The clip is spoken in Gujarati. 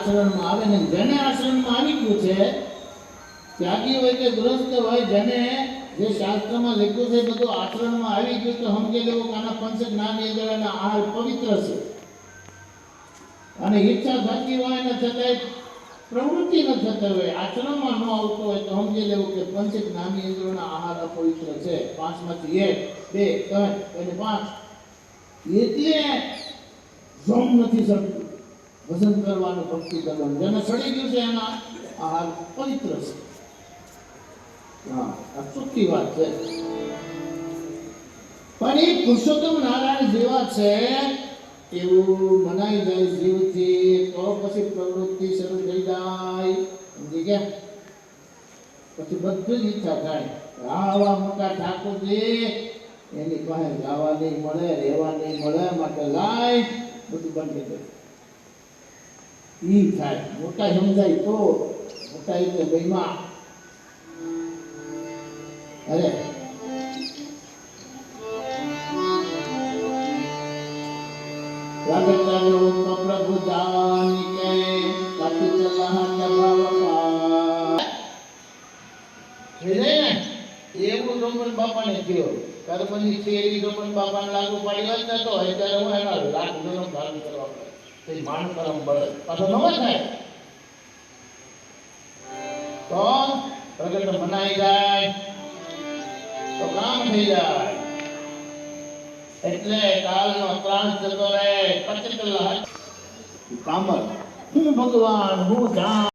આચરણમાં આવે ને જેને આશ્રમમાં આવી ગયું છે, ત્યાગી હોય કે ગૃહસ્થ હોય, જેને જે શાસ્ત્રમાં લખ્યું છે બધું આશ્રમમાં આવી ગયું તો સમજી લેવું કે આના પંચ જ્ઞાનની અંદર એના આહાર પવિત્ર છે. અને ઈચ્છા થતી હોય ને છતાંય પ્રવૃત્તિ ન થતી હોય, આશ્રમમાં ન આવતો હોય, તો સમજી લેવું કે પંચ જ્ઞાની ઇન્દ્રોના આહાર અપવિત્ર છે. પાંચમાંથી એક, બે, ત્રણ, અને પાંચ. એટલે જોમ નથી શકતું. ભજન કરવાનું ભક્તિ કરવાનું. જેને ચડી ગયું છે એના આહાર પવિત્ર છે. હા, આ ચોખ્ખી વાત છે. પણ એ પુરુષોત્તમ નારાયણ જેવા છે, એવું મનાઈ જાય જીવથી, તો પછી પ્રવૃત્તિ શરૂ થઈ જાય. સમજી ગયા? પછી બધું જ ઈચ્છા થાય. આવા મોટા ઠાકોરજી, એની પાસે જવા નહીં મળે, રહેવા નહીં મળે, માટે લાય બધું બંધ થઈ દે. ઈ થાય. મોટા સમજાય તો, મોટા એટલે ભાઈમાં અરે. પ્રગટનો પ્રભુ જાનિકે કપિતલહ દબાવપા ને એવું ડોમન બાપાને થયો. કર્મની થિયરી ડોમન બાપાને લાગુ પડી હોય ને તો અત્યારે હું એના લાખ જન્મ ધારણ કરવા તે માન પરમ બળ પાછો નવો થાય તો પ્રગટ મનાઈ જાય. તો કામ થઈ જાય. એટલે કાલનો ત્રાસ જતો રહે. પચકલા કામર હું ભગવાન, હું ધામ